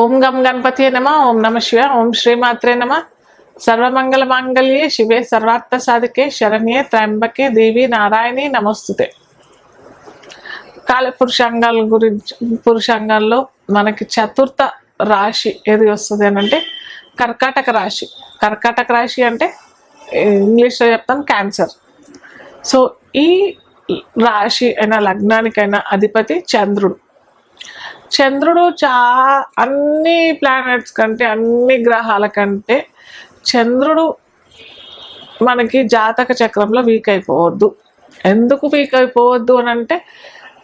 ఓం గం గణపతి నమ ఓం నమ శివ ఓం శ్రీమాత్రే నమ. సర్వమంగళ మాంగళ్యే శివే సర్వార్థ సాధికే శరణ్యే త్ర్యంబకే దేవి నారాయణి నమస్తుతే. కాల పురుషాంగాల గురించి పురుషాంగాల్లో మనకి చతుర్థ రాశి ఏది వస్తుంది అని అంటే కర్కాటక రాశి. కర్కాటక రాశి అంటే ఇంగ్లీష్లో చెప్తాం క్యాన్సర్. సో ఈ రాశి అయిన లగ్నానికైనా అధిపతి చంద్రుడు. చంద్రుడు చా అన్ని ప్లానెట్స్ కంటే అన్ని గ్రహాల కంటే చంద్రుడు మనకి జాతక చక్రంలో వీక్ అయిపోవద్దు. ఎందుకు వీక్ అయిపోవద్దు అని అంటే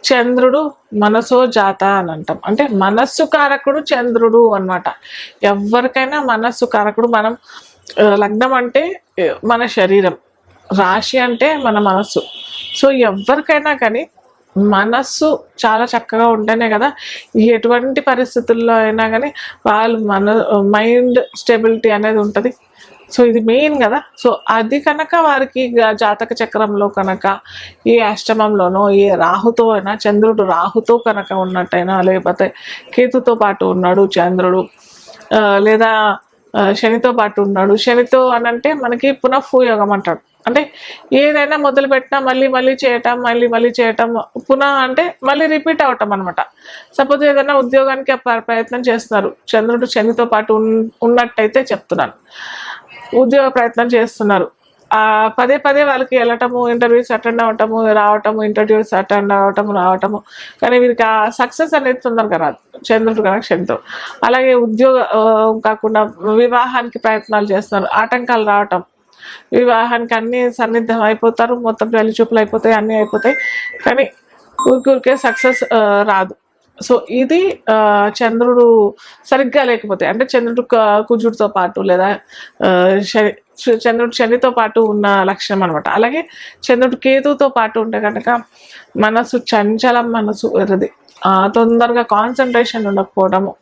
చంద్రుడు మనసో జాత అని అంటాం. అంటే మనస్సు కారకుడు చంద్రుడు అన్నమాట. ఎవరికైనా మనస్సు కారకుడు మనం లగ్నం అంటే మన శరీరం. రాశి అంటే మన మనస్సు. సో ఎవరికైనా కానీ మనస్సు చాలా చక్కగా ఉంటేనే కదా ఎటువంటి పరిస్థితుల్లో అయినా కానీ వాళ్ళు మన మైండ్ స్టెబిలిటీ అనేది ఉంటుంది. సో ఇది మెయిన్ కదా. సో అది కనుక వారికి జాతక చక్రంలో కనుక ఏ అష్టమంలోనో ఏ రాహుతో అయినా చంద్రుడు రాహుతో కనుక ఉన్నట్టయినా లేకపోతే కేతుతో పాటు ఉన్నాడు చంద్రుడు లేదా శనితో పాటు ఉన్నాడు. శనితో అని అంటే మనకి పునఃయోగం అంటాడు. అంటే ఏదైనా మొదలు పెట్టినా మళ్ళీ మళ్ళీ చేయటం మళ్ళీ మళ్ళీ చేయటం పునః అంటే మళ్ళీ రిపీట్ అవటం అనమాట సపోజ్ ఏదైనా ఉద్యోగానికి ప్రయత్నం చేస్తున్నారు. చంద్రుడు శనితో పాటు ఉన్- ఉన్నట్టయితే చెప్తున్నాను ఉద్యోగ ప్రయత్నం చేస్తున్నారు. పదే పదే వాళ్ళకి వెళ్ళటము ఇంటర్వ్యూస్ అటెండ్ అవ్వటము రావటము ఇంటర్వ్యూస్ అటెండ్ అవ్వటము రావటము. కానీ వీరికి ఆ సక్సెస్ అనేది తొందరగా రాదు. చంద్రుడు కనెక్షన్తో. అలాగే ఉద్యోగ కాకుండా వివాహానికి ప్రయత్నాలు చేస్తున్నారు. ఆటంకాలు రావటం. వివాహానికి అన్ని సన్నిద్ధం అయిపోతారు. మొత్తం పెళ్ళి చూపులు అయిపోతాయి అన్నీ అయిపోతాయి. కానీ ఊరికే సక్సెస్ రాదు. సో ఇది చంద్రుడు సరిగ్గా లేకపోతే అంటే చంద్రుడు కుజుడితో పాటు లేదా శని చంద్రుడు శనితో పాటు ఉన్న లక్షణం అనమాట అలాగే చంద్రుడు కేతుతో పాటు ఉంటే కనుక మనసు చంచలం మనసు ఎరది తొందరగా కాన్సన్ట్రేషన్ ఉండకపోవడము.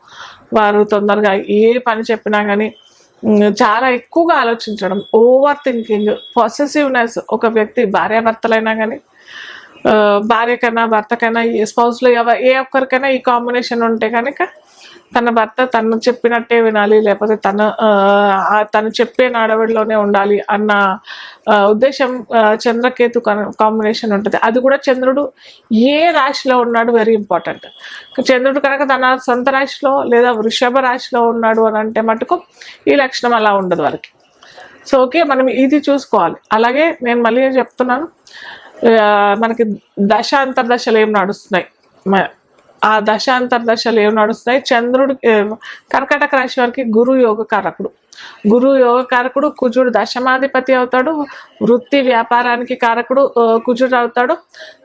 వారు తొందరగా ఏ పని చెప్పినా కానీ చాలా ఎక్కువగా ఆలోచించడం ఓవర్ థింకింగ్ పాసెసివ్నెస్ ఒక వ్యక్తి భార్యాభర్తలైనా కానీ భార్యకైనా భర్తకైనా ఏ స్పౌస్లో ఎవ ఏ ఒక్కరికైనా ఈ కాంబినేషన్ ఉంటే కనుక తన భర్త తను చెప్పినట్టే వినాలి లేకపోతే తన తను చెప్పే నాడవడిలోనే ఉండాలి అన్న ఉద్దేశం చంద్రకేతు కాంబినేషన్ ఉంటుంది. అది కూడా చంద్రుడు ఏ రాశిలో ఉన్నాడు వెరీ ఇంపార్టెంట్. చంద్రుడు కనుక తన సొంత రాశిలో లేదా వృషభ రాశిలో ఉన్నాడు అని అంటే మటుకు ఈ లక్షణం అలా ఉండదు వారికి సో ఓకే మనం ఇది చూసుకోవాలి. అలాగే నేను మళ్ళీ చెప్తున్నాను. మనకి దశ అంతర్దశలు ఏం నడుస్తున్నాయి? మ- ఆ దశ అంతర్దశలు ఏం నడుస్తున్నాయి? చంద్రుడు కర్కటక రాశి వారికి గురు యోగ కారకుడు. గురు యోగ కారకుడు కుజుడు దశమాధిపతి అవుతాడు. వృత్తి వ్యాపారానికి కారకుడు కుజుడు అవుతాడు.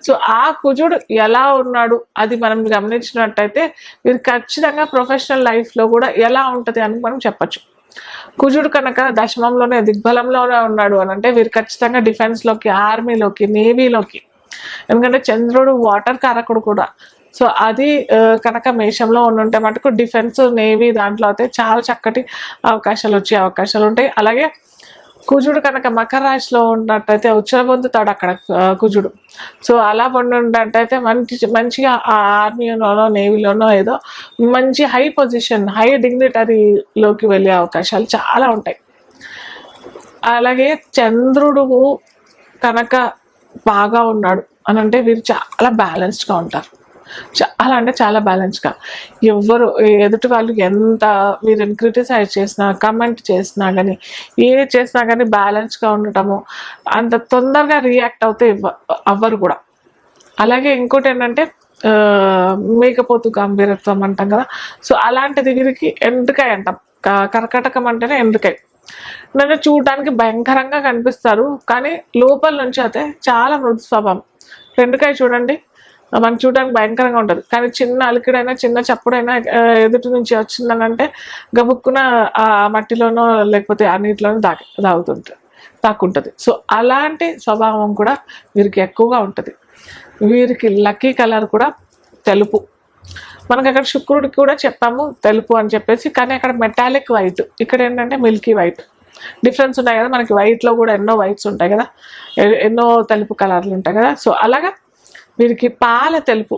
సో ఆ కుజుడు ఎలా ఉన్నాడు? అది మనం గమనించినట్టయితే వీరు ఖచ్చితంగా ప్రొఫెషనల్ లైఫ్లో కూడా ఎలా ఉంటుంది అని మనం చెప్పచ్చు. కుజుడు కనుక దశమంలోనే దిగ్బలంలోనే ఉన్నాడు అని అంటే వీరు ఖచ్చితంగా డిఫెన్స్లోకి ఆర్మీలోకి నేవీలోకి ఎందుకంటే చంద్రుడు వాటర్ కారకుడు కూడా. సో అది కనుక మేషంలో ఉండుంటే మటుకు డిఫెన్స్ నేవీ దాంట్లో అయితే చాలా చక్కటి అవకాశాలు వచ్చే అవకాశాలు ఉంటాయి. అలాగే కుజుడు కనుక మకర రాశిలో ఉన్నట్టయితే ఉచ్చర పొందుతాడు అక్కడ కుజుడు. సో అలా పొందున్నట్టయితే మంచి మంచిగా ఆ ఆర్మీలోనో నేవీలోనో ఏదో మంచి హై పొజిషన్ హై డిగ్నిటరీలోకి వెళ్ళే అవకాశాలు చాలా ఉంటాయి. అలాగే చంద్రుడు కనుక బాగా ఉన్నాడు అని అంటే వీరు చాలా బ్యాలెన్స్డ్గా ఉంటారు. చాలా అంటే చాలా బ్యాలెన్స్గా ఎవ్వరు ఎదుటి వాళ్ళు ఎంత వీరిని క్రిటిసైజ్ చేసినా కమెంట్ చేసినా కానీ ఏ చేసినా కానీ బ్యాలెన్స్గా ఉండటము అంత తొందరగా రియాక్ట్ అవుతే ఇవ్వ- అవ్వరు కూడా. అలాగే ఇంకోటి ఏంటంటే మేకపోతు గంభీరత్వం అంటాం కదా. సో అలాంటిది దగ్గరికి ఎందుకై అంటాం. కర్కటకం అంటేనే ఎందుకై నన్ను చూడటానికి భయంకరంగా కనిపిస్తారు కానీ లోపల నుంచి అయితే చాలా మృదు స్వభావం. చూడండి. మనకు చూడడానికి భయంకరంగా ఉంటుంది. కానీ చిన్న అలికిడైనా చిన్న చప్పుడైనా ఎదుటి నుంచి వచ్చిందనంటే గబుక్కున ఆ మట్టిలోనో లేకపోతే ఆ నీటిలోనో దాకి దాగుతుంటుంది దాక్కుంటుంది సో అలాంటి స్వభావం కూడా వీరికి ఎక్కువగా ఉంటుంది. వీరికి లక్కీ కలర్ కూడా తెలుపు. మనకి అక్కడ శుక్రుడికి కూడా చెప్పాము తెలుపు అని చెప్పేసి కానీ అక్కడ మెటాలిక్ వైట్. ఇక్కడ ఏంటంటే మిల్కీ వైట్. డిఫరెన్స్ ఉన్నాయి కదా మనకి వైట్లో కూడా ఎన్నో వైట్స్ ఉంటాయి కదా ఎ- ఎన్నో తెలుపు కలర్లు ఉంటాయి కదా. సో అలాగా వీరికి పాల తెలుపు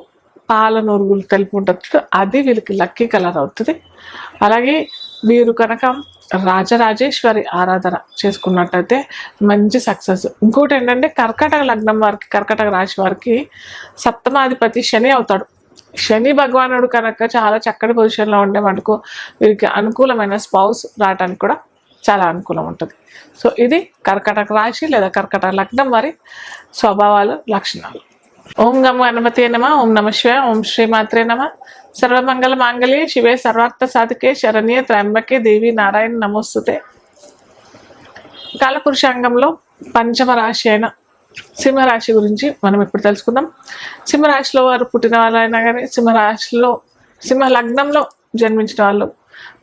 పాల నురుగులు తెలుపు ఉంటుంది అది వీరికి లక్కీ కలర్ అవుతుంది. అలాగే వీరు కనుక రాజరాజేశ్వరి ఆరాధన చేసుకున్నట్టయితే మంచి సక్సెస్. ఇంకోటి ఏంటంటే కర్కటక లగ్నం వారికి కర్కటక రాశి వారికి సప్తమాధిపతి శని అవుతాడు. శని భగవానుడు కనుక చాలా చక్కటి పొజిషన్లో ఉండే మనకు వీరికి అనుకూలమైన స్పౌస్ రావడానికి కూడా చాలా అనుకూలం ఉంటుంది. సో ఇది కర్కటక రాశి లేదా కర్కటక లగ్నం వారి స్వభావాలు లక్షణాలు. ఓం గమ గణపతి నమ ఓం నమ శివ ఓం శ్రీమాత్రే నమ. సర్వమంగళ మాంగళ్యే శివే సర్వార్థ సాధికే శరణ్య త్రయంబకే దేవి నారాయణ నమోస్తుతే. కాలపురుషాంగంలో పంచమ రాశి అయిన సింహరాశి గురించి మనం ఇప్పుడు తెలుసుకుందాం. సింహరాశిలో వారు పుట్టిన వాళ్ళైనా కానీ సింహరాశిలో సింహ లగ్నంలో జన్మించిన వాళ్ళు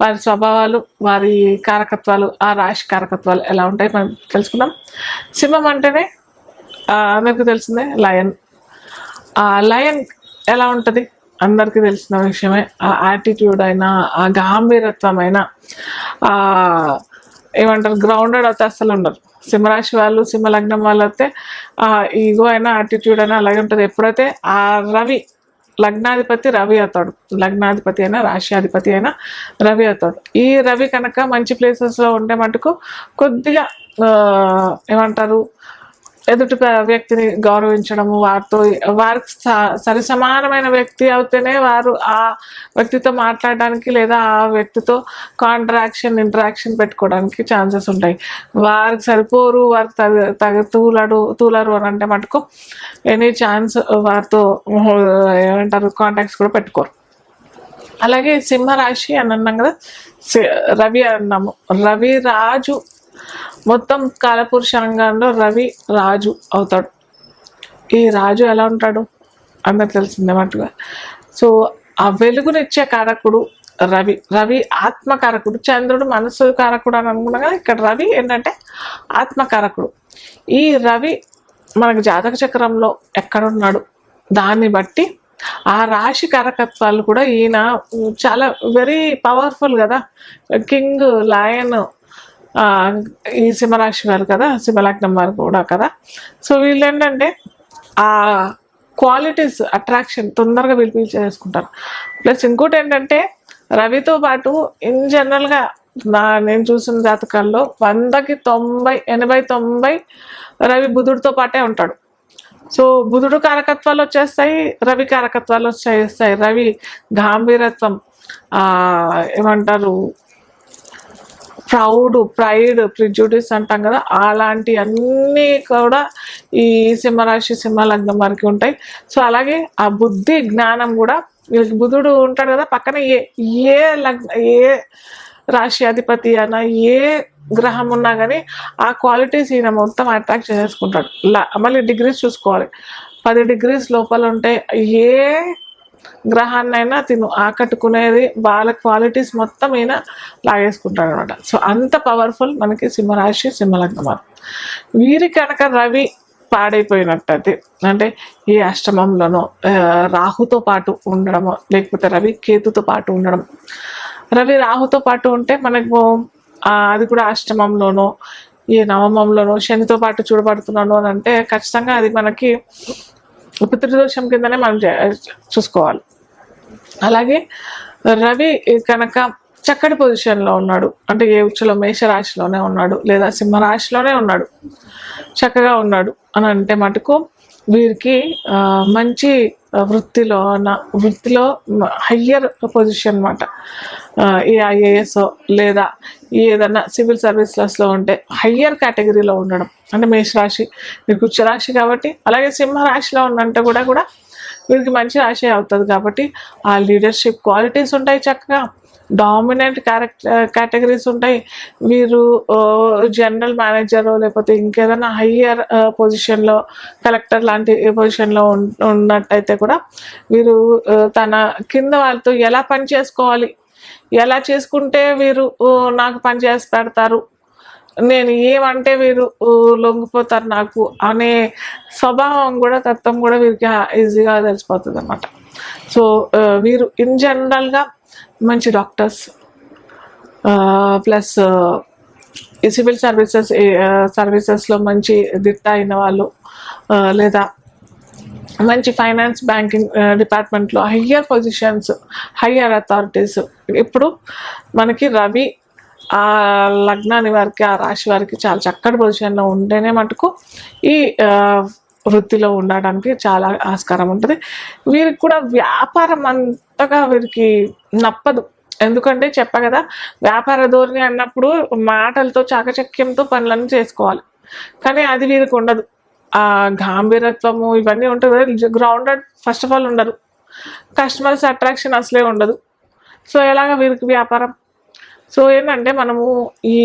వారి స్వభావాలు వారి కారకత్వాలు ఆ రాశి కారకత్వాలు ఎలా ఉంటాయి మనం తెలుసుకుందాం. సింహం అంటేనే అందరికీ తెలిసిందే లయన్. ఆ లయన్ ఎలా ఉంటుంది? అందరికీ తెలిసిన విషయమే. ఆ యాటిట్యూడ్ అయినా ఆ గాంభీరత్వం అయినా ఏమంటారు గ్రౌండెడ్ అయితే అసలు ఉండరు. సింహరాశి వాళ్ళు సింహలగ్నం వాళ్ళు అయితే ఈగో అయినా యాటిట్యూడ్ అయినా అలాగే ఉంటుంది. ఎప్పుడైతే ఆ రవి లగ్నాధిపతి రవి అవుతాడు. లగ్నాధిపతి అయినా రాశ్యాధిపతి అయినా రవి అవుతాడు. ఈ రవి కనుక మంచి ప్లేసెస్లో ఉండే మటుకు కొద్దిగా ఏమంటారు ఎదుటి వ్యక్తిని గౌరవించడము వారితో వారికి స- సరి సమానమైన వ్యక్తి అవుతేనే వారు ఆ వ్యక్తితో మాట్లాడడానికి లేదా ఆ వ్యక్తితో కాంట్రాక్షన్ ఇంటరాక్షన్ పెట్టుకోవడానికి ఛాన్సెస్ ఉంటాయి. వారికి సరిపోరు వారు తగ తగ తూలడు తూలరు అని అంటే మటుకు ఎనీ ఛాన్స్ వారితో ఏమంటారు కాంటాక్ట్స్ కూడా పెట్టుకోరు. అలాగే సింహరాశి అని అన్నాం కదా సి- రవి అన్నాము. రవి రాజు మొత్తం కాలపురుషాంగంలో రవి రాజు అవుతాడు. ఈ రాజు ఎలా ఉంటాడు? అందరు తెలిసిందే మటుగా. సో ఆ వెలుగునిచ్చే కారకుడు రవి. రవి ఆత్మకారకుడు చంద్రుడు మనస్సు కారకుడు అని అనుకున్నాగా ఇక్కడ రవి ఏంటంటే ఆత్మకారకుడు ఈ రవి మనకు జాతక చక్రంలో ఎక్కడున్నాడు? దాన్ని బట్టి ఆ రాశి కారకత్వాలు కూడా ఈయన చాలా వెరీ పవర్ఫుల్ కదా. కింగ్ లాయన్ ఈ సింహరాశి వారు కదా సింహలగ్నం వారు కూడా కదా. సో వీళ్ళు ఏంటంటే ఆ క్వాలిటీస్ అట్రాక్షన్ తొందరగా వీళ్ళు చేసుకుంటారు. ప్లస్ ఇంకోటి ఏంటంటే రవితో పాటు ఇన్ జనరల్గా నా నేను చూసిన జాతకాల్లో వందకి తొంభై ఎనభై తొంభై రవి బుధుడితో పాటే ఉంటాడు. సో బుధుడు కారకత్వాలు వచ్చేస్తాయి రవి కారకత్వాలు వచ్చేస్తాయి. రవి గాంభీరత్వం ఏమంటారు ప్రౌడ్ ప్రైడ్ ప్రిజుడిస్ అంటాం కదా అలాంటి అన్నీ కూడా ఈ సింహరాశి సింహలగ్నం వారికి ఉంటాయి. సో అలాగే ఆ బుద్ధి జ్ఞానం కూడా వీళ్ళకి బుధుడు ఉంటాడు కదా పక్కన ఏ ఏ లగ్న ఏ రాశి అధిపతి అన్న ఏ గ్రహం ఉన్నా కానీ ఆ క్వాలిటీస్ ఈయన మొత్తం అట్రాక్ట్ చేసుకుంటాడు మళ్ళీ డిగ్రీస్ చూసుకోవాలి. పది డిగ్రీస్ లోపల ఉంటే ఏ గ్రహాన్నైనా తిను ఆకట్టుకునేది వాళ్ళ క్వాలిటీస్ మొత్తం ఈయన లాగేసుకుంటాడు అనమాట సో అంత పవర్ఫుల్ మనకి సింహరాశి సింహలగ్నం వీరి కనుక రవి పాడైపోయినట్టయితే అంటే ఈ అష్టమంలోనో రాహుతో పాటు ఉండడమో లేకపోతే రవి కేతుతో పాటు ఉండడం. రవి రాహుతో పాటు ఉంటే మనకు అది కూడా అష్టమంలోనో ఈ నవమంలోనో శనితో పాటు చూడబడుతున్నాను అని అంటే ఖచ్చితంగా అది మనకి పితృదోషం కిందనే మనం చే- చూసుకోవాలి. అలాగే రవి కనుక చక్కటి పొజిషన్లో ఉన్నాడు. అంటే ఏ ఉచ్చలో మేషరాశిలోనే ఉన్నాడు లేదా సింహరాశిలోనే ఉన్నాడు. చక్కగా ఉన్నాడు. అని అంటే మటుకు వీరికి మంచి వృత్తిలో నా వృత్తిలో హయ్యర్ పొజిషన్ అనమాట ఈ ఐఏఎస్ లేదా ఏదన్నా సివిల్ సర్వీసెస్లో ఉంటే హయ్యర్ కేటగిరీలో ఉండడం. అంటే మేషరాశి మీరు కుచ్చరాశి రాశి కాబట్టి అలాగే సింహరాశిలో ఉన్నంటే కూడా కూడా వీరికి మంచి రాశి అవుతుంది కాబట్టి ఆ లీడర్షిప్ క్వాలిటీస్ ఉంటాయి చక్కగా. డామినెంట్ క్యారెక్టర్ కేటగిరీస్ ఉంటాయి. వీరు జనరల్ మేనేజర్ లేకపోతే ఇంకేదైనా హయ్యర్ పొజిషన్లో కలెక్టర్ లాంటి పొజిషన్లో ఉన్నట్టయితే కూడా వీరు తన కింద వాళ్ళతో ఎలా పని చేసుకోవాలి? ఎలా చేసుకుంటే వీరు నాకు పని చేసి పెడతారు? నేను ఏమంటే వీరు లొంగిపోతారు నాకు అనే స్వభావం కూడా తత్వం కూడా వీరికి ఈజీగా తెలిసిపోతుంది అనమాట సో వీరు ఇన్ జనరల్గా మంచి డాక్టర్స్. ప్లస్ ఈ సివిల్ సర్వీసెస్ సర్వీసెస్లో మంచి దిట్ట అయిన వాళ్ళు లేదా మంచి ఫైనాన్స్ బ్యాంకింగ్ డిపార్ట్మెంట్లో హయ్యర్ పొజిషన్స్ హయ్యర్ అథారిటీస్. ఇప్పుడు మనకి రవి ఆ లగ్నాన్ని వారికి ఆ రాశి వారికి చాలా చక్కటి పొజిషన్లో ఉంటేనే మటుకు ఈ వృత్తిలో ఉండడానికి చాలా ఆస్కారం ఉంటుంది. వీరికి కూడా వ్యాపారం అంతగా వీరికి నప్పదు. ఎందుకంటే చెప్పా కదా వ్యాపార ధోరణి అన్నప్పుడు మాటలతో చాకచక్యంతో పనులను చేసుకోవాలి. కానీ అది వీరికి ఉండదు. ఆ గాంభీరత్వము ఇవన్నీ ఉంటుంది గ్రౌండెడ్ ఫస్ట్ ఆఫ్ ఆల్ ఉండరు కస్టమర్స్ అట్రాక్షన్ అసలే ఉండదు. సో ఎలాగ వీరికి వ్యాపారం? సో ఏంటంటే మనము ఈ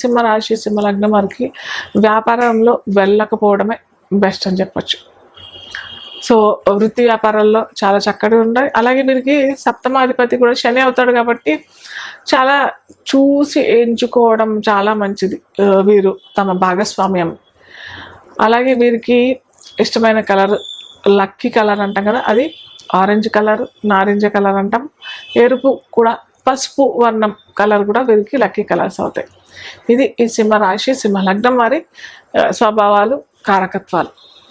సింహరాశి సింహలగ్నం వారికి వ్యాపారంలో వెళ్ళకపోవడమే. బెస్ట్ అని చెప్పొచ్చు. సో వృత్తి వ్యాపారాల్లో చాలా చక్కగా ఉంటాయి. అలాగే వీరికి సప్తమాధిపతి కూడా శని అవుతాడు కాబట్టి చాలా చూసి ఎంచుకోవడం చాలా మంచిది వీరు తమ భాగస్వామ్యం. అలాగే వీరికి ఇష్టమైన కలర్ లక్కీ కలర్ అంటాం కదా అది ఆరెంజ్ కలర్ నారింజ కలర్ అంటాం. ఎరుపు కూడా పసుపు వర్ణం కలర్ కూడా వీరికి లక్కీ కలర్స్ అవుతాయి. ఇది ఈ సింహ రాశి సింహ లగ్నం వారి స్వభావాలు. కారకత్వాలు.